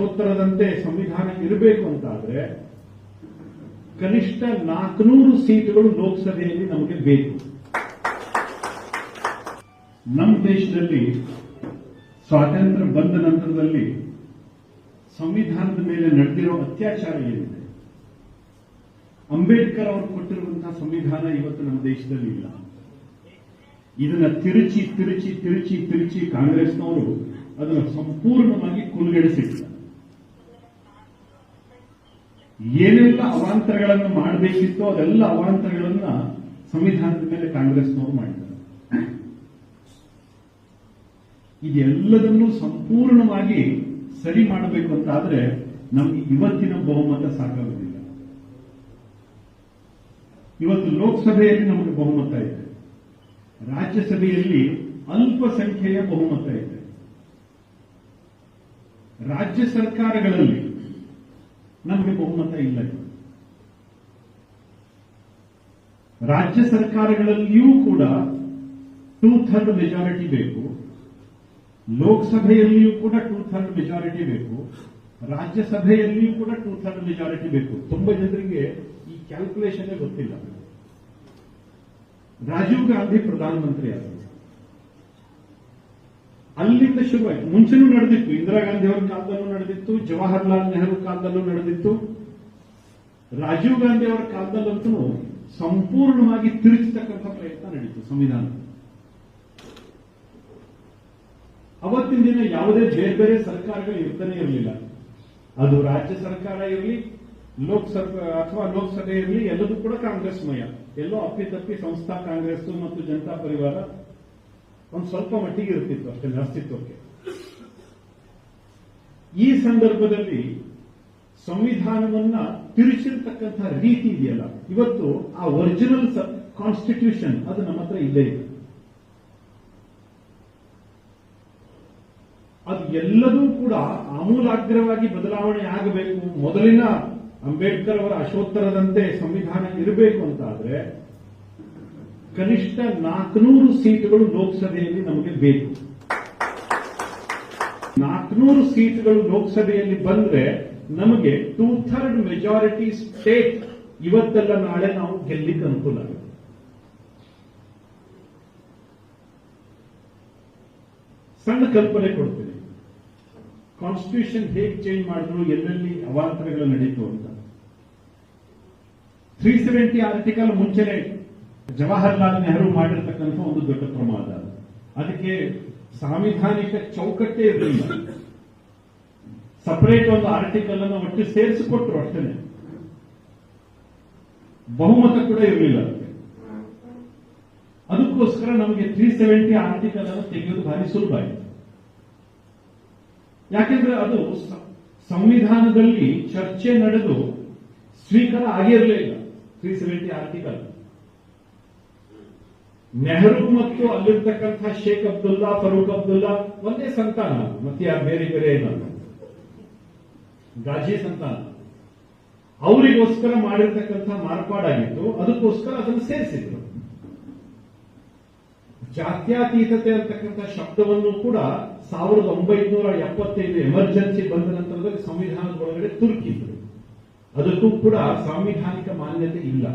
ಅಶೋತ್ತರದಂತೆ ಸಂವಿಧಾನ ಇರಬೇಕು ಅಂತಾದ್ರೆ ಕನಿಷ್ಠ ನಾಲ್ಕುನೂರು ಸೀಟ್ಗಳು ಲೋಕಸಭೆಯಲ್ಲಿ ನಮಗೆ ಬೇಕು. ನಮ್ಮ ದೇಶದಲ್ಲಿ ಸ್ವಾತಂತ್ರ್ಯ ಬಂದ ನಂತರದಲ್ಲಿ ಸಂವಿಧಾನದ ಮೇಲೆ ನಡೆದಿರೋ ಅತ್ಯಾಚಾರ ಏನಿದೆ? ಅಂಬೇಡ್ಕರ್ ಅವರು ಕೊಟ್ಟಿರುವಂತಹ ಸಂವಿಧಾನ ಇವತ್ತು ನಮ್ಮ ದೇಶದಲ್ಲಿ ಇಲ್ಲ. ಇದನ್ನ ತಿರುಚಿ ತಿರುಚಿ ತಿರುಚಿ ತಿರುಚಿ ಕಾಂಗ್ರೆಸ್ನವರು ಅದನ್ನು ಸಂಪೂರ್ಣವಾಗಿ ಕುಲುಗೆಡಿಸಿದ್ದಾರೆ ಏನೆಲ್ಲ ಅವಾಂತರಗಳನ್ನು ಮಾಡಬೇಕಿತ್ತು ಅದೆಲ್ಲ ಅವಾಂತರಗಳನ್ನ ಸಂವಿಧಾನದ ಮೇಲೆ ಕಾಂಗ್ರೆಸ್ನವರು ಮಾಡಿದ್ದಾರೆ. ಇದೆಲ್ಲದನ್ನು ಸಂಪೂರ್ಣವಾಗಿ ಸರಿ ಮಾಡಬೇಕು ಅಂತಾದ್ರೆ ನಮ್ಗೆ ಇವತ್ತಿನ ಬಹುಮತ ಸಾಕಾಗುವುದಿಲ್ಲ. ಇವತ್ತು ಲೋಕಸಭೆಯಲ್ಲಿ ನಮಗೆ ಬಹುಮತ ಇದೆ. ರಾಜ್ಯಸಭೆಯಲ್ಲಿ ಅಲ್ಪಸಂಖ್ಯೆಯ ಬಹುಮತ ಇದೆ. ರಾಜ್ಯ ಸರ್ಕಾರಗಳಲ್ಲಿ ನಮಗೆ ಬಹುಮತ ಇಲ್ಲ. ರಾಜ್ಯ ಸರ್ಕಾರಗಳಲ್ಲಿಯೂ ಕೂಡ ಟೂ ಥರ್ಡ್ ಮೆಜಾರಿಟಿ ಬೇಕು. ಲೋಕಸಭೆಯಲ್ಲಿಯೂ ಕೂಡ ಟೂ ಥರ್ಡ್ ಮೆಜಾರಿಟಿ ಬೇಕು. ರಾಜ್ಯಸಭೆಯಲ್ಲಿಯೂ ಕೂಡ ಟೂ ಥರ್ಡ್ ಮೆಜಾರಿಟಿ ಬೇಕು. ತುಂಬಾ ಜನರಿಗೆ ಈ ಕ್ಯಾಲ್ಕುಲೇಷನ್ ಗೊತ್ತಿಲ್ಲ. ರಾಜೀವ್ ಗಾಂಧಿ ಪ್ರಧಾನಮಂತ್ರಿ ಆದರು. ಅಲ್ಲಿಂದ ಶುರುವಾಯಿತು ಮುಂಚೆನೂ ನಡೆದಿತ್ತು. ಇಂದಿರಾ ಗಾಂಧಿ ನಡೆದಿತ್ತು ಜವಾಹರ್ಲಾಲ್ ನೆಹರು ಕಾಲದಲ್ಲೂ ನಡೆದಿತ್ತು. ರಾಜೀವ್ ಗಾಂಧಿ ಅವರ ಕಾಲದಲ್ಲಂತೂ ಸಂಪೂರ್ಣವಾಗಿ ತಿರುಚತಕ್ಕಂಥ ಪ್ರಯತ್ನ ನಡೀತು ಸಂವಿಧಾನ. ಅವತ್ತಿನ ದಿನ ಯಾವುದೇ ಬೇರೆ ಬೇರೆ ಸರ್ಕಾರಗಳು ಇರ್ತಾನೆ ಇರಲಿಲ್ಲ. ಅದು ರಾಜ್ಯ ಸರ್ಕಾರ ಇರಲಿ, ಲೋಕಸಭೆ ಅಥವಾ ಲೋಕಸಭೆ ಇರಲಿ, ಎಲ್ಲದೂ ಕೂಡ ಕಾಂಗ್ರೆಸ್ ಮಯ ಎಲ್ಲೋ ಅಪ್ಪಿತಪ್ಪಿ ಸಂಸ್ಥಾ ಕಾಂಗ್ರೆಸ್ ಮತ್ತು ಜನತಾ ಪರಿವಾರ ಒಂದು ಸ್ವಲ್ಪ ಮಟ್ಟಿಗೆ ಇರ್ತಿತ್ತು ಅಷ್ಟೇ, ಅಸ್ತಿತ್ವಕ್ಕೆ. ಈ ಸಂದರ್ಭದಲ್ಲಿ ಸಂವಿಧಾನವನ್ನ ತಿರುಚಿರ್ತಕ್ಕಂಥ ರೀತಿ ಇದೆಯಲ್ಲ, ಇವತ್ತು ಆ ಒರಿಜಿನಲ್ ಕಾನ್ಸ್ಟಿಟ್ಯೂಷನ್ ಅದು ನಮ್ಮ ಹತ್ರ ಇಲ್ಲೇ ಇದೆ. ಅದು ಎಲ್ಲದೂ ಕೂಡ ಆಮೂಲಾಗ್ರವಾಗಿ ಬದಲಾವಣೆ ಆಗಬೇಕು. ಮೊದಲಿನ ಅಂಬೇಡ್ಕರ್ ಅವರ ಅಶೋತ್ತರದಂತೆ ಸಂವಿಧಾನ ಇರಬೇಕು ಅಂತಾದ್ರೆ ಕನಿಷ್ಠ ನಾಲ್ಕುನೂರು ಸೀಟುಗಳು ಲೋಕಸಭೆಯಲ್ಲಿ ನಮಗೆ ಬೇಕು. ನಾಲ್ಕುನೂರು ಸೀಟ್ಗಳು ಲೋಕಸಭೆಯಲ್ಲಿ ಬಂದ್ರೆ ನಮಗೆ ಟೂ ಥರ್ಡ್ ಮೆಜಾರಿಟಿ ಸ್ಟೇಟ್ ಇವತ್ತೆಲ್ಲ ನಾಳೆ ನಾವು ಗೆಲ್ಲಿಕ್ಕೆ ಅನುಕೂಲ ಆಗುತ್ತೆ. ಸಣ್ಣ ಕಲ್ಪನೆ ಕೊಡ್ತೀನಿ. ಕಾನ್ಸ್ಟಿಟ್ಯೂಷನ್ ಹೇಗೆ ಚೇಂಜ್ ಮಾಡಿದ್ರು, ಎಲ್ಲೆಲ್ಲಿ ಅವಾಂತರಗಳು ನಡೀತು ಅಂತ. ತ್ರೀ ಸೆವೆಂಟಿ ಆರ್ಟಿಕಲ್ ಮುಂಚೆನೆ ಜವಾಹರ್ಲಾಲ್ ನೆಹರು ಮಾಡಿರ್ತಕ್ಕಂಥ ಒಂದು ದೊಡ್ಡ ಪ್ರಮಾದ. ಅದು. ಅದಕ್ಕೆ ಸಾಂವಿಧಾನಿಕ ಚೌಕಟ್ಟೇ ಇರಲಿಲ್ಲ. ಸಪರೇಟ್ ಒಂದು ಆರ್ಟಿಕಲ್ ಅನ್ನು ಒಟ್ಟು ಸೇರಿಸಿಕೊಟ್ರು ಅಷ್ಟೇ. ಬಹುಮತ ಕೂಡ ಇರಲಿಲ್ಲ ಅದಕ್ಕೋಸ್ಕರ ನಮಗೆ ತ್ರೀ ಸೆವೆಂಟಿ ಆರ್ಟಿಕಲ್ ಅನ್ನು ತೆಗೆಯೋದು ಭಾರಿ ಸುಲಭ ಆಯಿತು. ಯಾಕೆಂದ್ರೆ ಅದು ಸಂವಿಧಾನದಲ್ಲಿ ಚರ್ಚೆ ನಡೆದು ಸ್ವೀಕಾರ ಆಗಿರಲಿಲ್ಲ ತ್ರೀ ಸೆವೆಂಟಿ ಆರ್ಟಿಕಲ್ ನೆಹರು ಮತ್ತು ಅಲ್ಲಿರ್ತಕ್ಕಂಥ ಶೇಖ್ ಅಬ್ದುಲ್ಲಾ, ಫರೂಕ್ ಅಬ್ದುಲ್ಲಾ ಒಂದೇ ಸಂತಾನ. ಮತ್ತೆ ಯಾರು? ಬೇರೆ ಬೇರೆ ಏನಲ್ಲ ಗಾಜಿ ಸಂತಾನ. ಅವರಿಗೋಸ್ಕರ ಮಾಡಿರ್ತಕ್ಕಂಥ ಮಾರ್ಪಾಡಾಗಿತ್ತು ಅದಕ್ಕೋಸ್ಕರ ಅದನ್ನು ಸೇರಿಸಿದ್ರು. ಜಾತ್ಯಾತೀತತೆ ಅಂತಕ್ಕಂಥ ಶಬ್ದವನ್ನು ಕೂಡ ಸಾವಿರದ ಒಂಬೈನೂರ ಎಪ್ಪತ್ತೈದು ಎಮರ್ಜೆನ್ಸಿ ಬಂದ ನಂತರದಲ್ಲಿ ಸಂವಿಧಾನದ ಒಳಗಡೆ ತುರುಕಿದ್ರು. ಅದಕ್ಕೂ ಕೂಡ ಸಾಂವಿಧಾನಿಕ ಮಾನ್ಯತೆ ಇಲ್ಲ.